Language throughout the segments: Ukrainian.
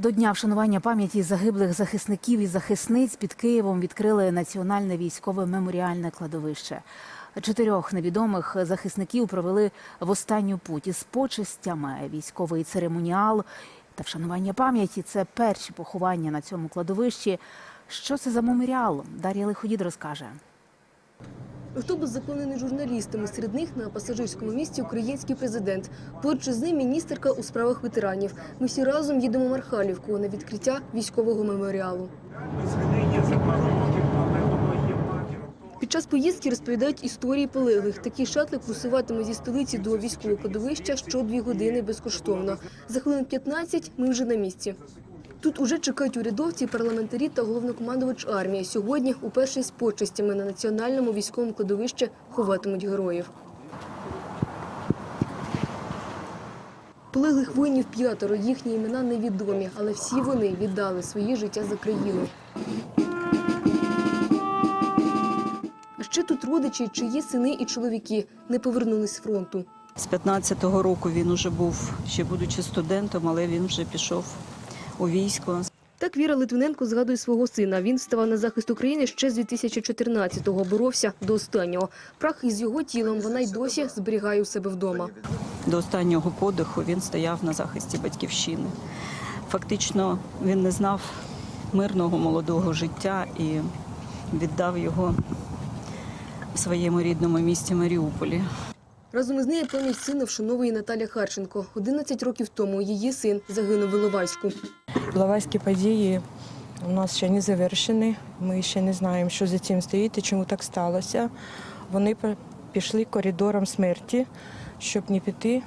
До дня вшанування пам'яті загиблих захисників і захисниць під Києвом відкрили національне військове меморіальне кладовище. Чотирьох невідомих захисників провели в останню путь із почестями військовий церемоніал та вшанування пам'яті. Це перші поховання на цьому кладовищі. Що це за меморіал? Дар'я Лиходід розкаже. Автобус заповнений журналістами. Серед них на пасажирському місці український президент. Поруч з ним міністерка у справах ветеранів. Ми всі разом їдемо в Мархалівку на відкриття військового меморіалу. Під час поїздки розповідають історії полеглих. Такі шатли курсуватиме зі столиці до військового кладовища що дві години безкоштовно. За хвилин 15 ми вже на місці. Тут уже чекають урядовці, парламентарі та головнокомандувач армії. Сьогодні уперше з почестями на національному військовому кладовищі ховатимуть героїв. Полеглих воїнів п'ятеро, їхні імена невідомі, але всі вони віддали свої життя за країну. А ще тут родичі, чиї сини і чоловіки не повернулись з фронту. З 15-го року він уже був, ще будучи студентом, але він вже пішов у військо. Так Віра Литвиненко згадує свого сина. Він ставав на захист України ще з 2014-го, боровся до останнього. Прах із його тілом вона й досі зберігає у себе вдома. До останнього подиху він стояв на захисті батьківщини. Фактично він не знав мирного молодого життя і віддав його в своєму рідному місті Маріуполі. Разом із нею сина вшановує Наталя Харченко. 11 років тому її син загинув в Іловайську. Іловайські події у нас ще не завершені. Ми ще не знаємо, що за цим стоїть і чому так сталося. Вони пішли коридором смерті, щоб не піти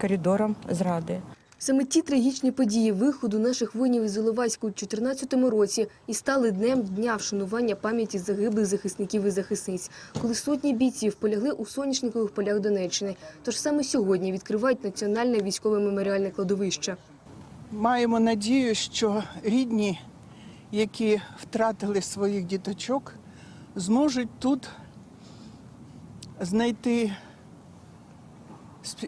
коридором зради. Саме ті трагічні події виходу наших воїнів із Іловайську у 2014 році і стали днем дня вшанування пам'яті загиблих захисників і захисниць, коли сотні бійців полягли у соняшникових полях Донеччини. Тож саме сьогодні відкривають національне військове меморіальне кладовище. Маємо надію, що рідні, які втратили своїх діточок, зможуть тут знайти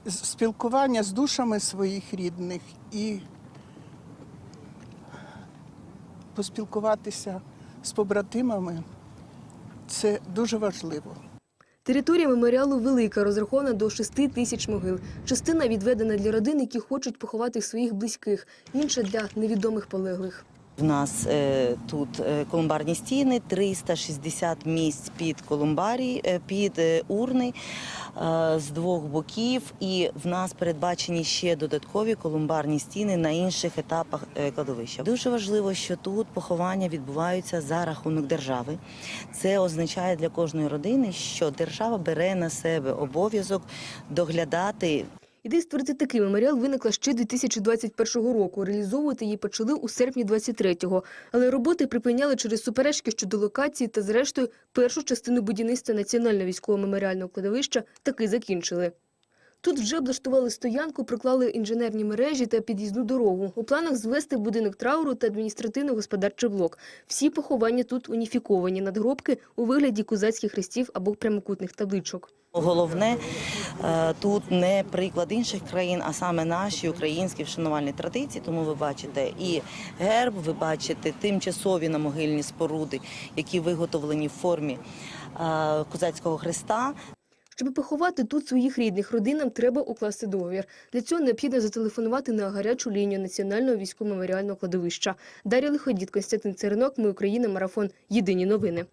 спілкування з душами своїх рідних і поспілкуватися з побратимами. Це дуже важливо. Територія меморіалу велика, розрахована до 6 тисяч могил. Частина відведена для родин, які хочуть поховати своїх близьких, інша для невідомих полеглих. В нас е, тут е, колумбарні стіни, 360 місць під колумбарій, е, під урни з двох боків. І в нас передбачені ще додаткові колумбарні стіни на інших етапах кладовища. Дуже важливо, що тут поховання відбуваються за рахунок держави. Це означає для кожної родини, що держава бере на себе обов'язок доглядати Ідея створити такий меморіал виникла ще 2021 року. Реалізовувати її почали у серпні 23-го. Але роботи припиняли через суперечки щодо локації та, зрештою, першу частину будівництва національного військового меморіального кладовища таки закінчили. Тут вже облаштували стоянку, проклали інженерні мережі та під'їзну дорогу. У планах звести будинок трауру та адміністративно-господарчий блок. Всі поховання тут уніфіковані надгробки у вигляді козацьких хрестів або прямокутних табличок. Головне е, тут не приклад інших країн, а саме наші українські вшанувальні традиції. Тому ви бачите і герб, ви бачите тимчасові намогильні споруди, які виготовлені в формі е, козацького хреста. Щоб поховати тут своїх рідних, родинам треба укласти договір. Для цього необхідно зателефонувати на гарячу лінію Національного військово-меморіального кладовища. Дар'я Лиходіт, Константин Циринок. Ми Україна, Марафон. Єдині новини.